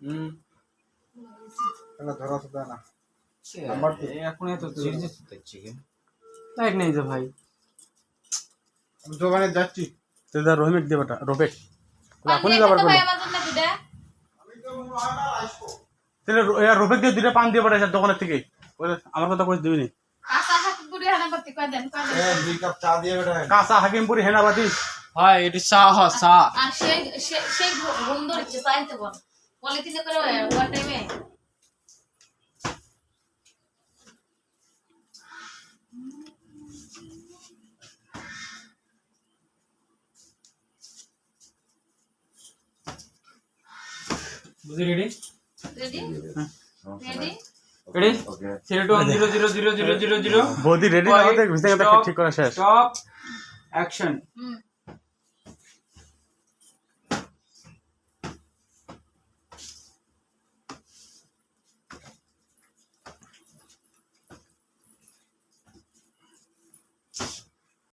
হুম। ধরা তো দেয় না নাম্বার এখন এত জিরজির দেখছি কি লাইট নেই যে ভাই। আমি দোকানে যাচ্ছি। তুই যা রহিমেক দে বেটা এখনই যাবার বলো তাহলে দিয়ে পান দিয়ে পাঠাইছে দোকানের থেকে। আমার কথা কইস দিবি নি? বেটা কাঁচা হাকিমপুরি হেনাবাদি ভাই এটি চা হ চা। আর সেই সেই- সেই বন্ধ হচ্ছে চাইতে বল। পলিথিনে করে ওয়ান টাইমে বুঝি ready ready ready ready three two zero zero zero zero zero zero বৌদি রেডি না হতে ভিসে কথা ঠিক করা শেষ। স্টপ অ্যাকশন হুম।